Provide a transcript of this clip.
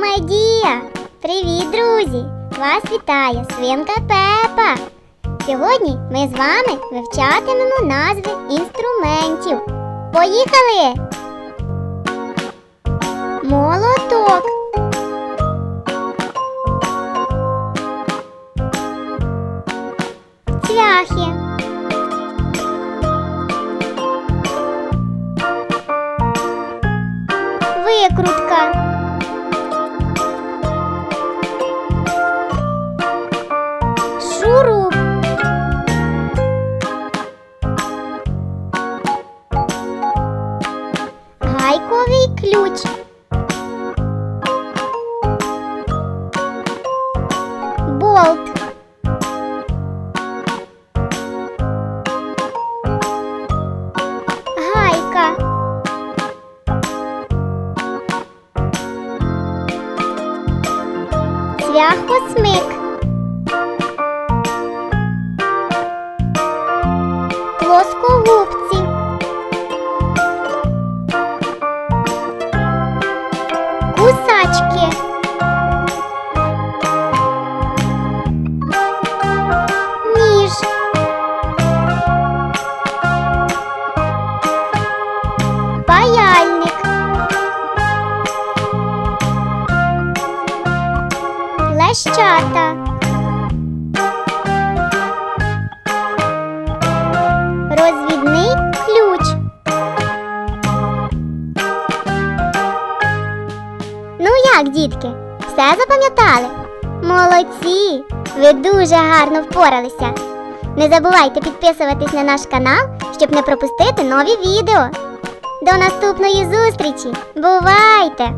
Кумедія! Привіт, друзі! Вас вітає свинка Пепа! Сьогодні ми з вами вивчатимемо назви інструментів. Поїхали! Молоток. Цвяхи. Викрутка. Ключ. Болт. Гайка. Цвяхосмик. Плоскогубці. Кусачки. Ніж. Паяльник. Лещата. Як, дітки, все запам'ятали? Молодці! Ви дуже гарно впоралися. Не забувайте підписуватись на наш канал, щоб не пропустити нові відео. До наступної зустрічі! Бувайте!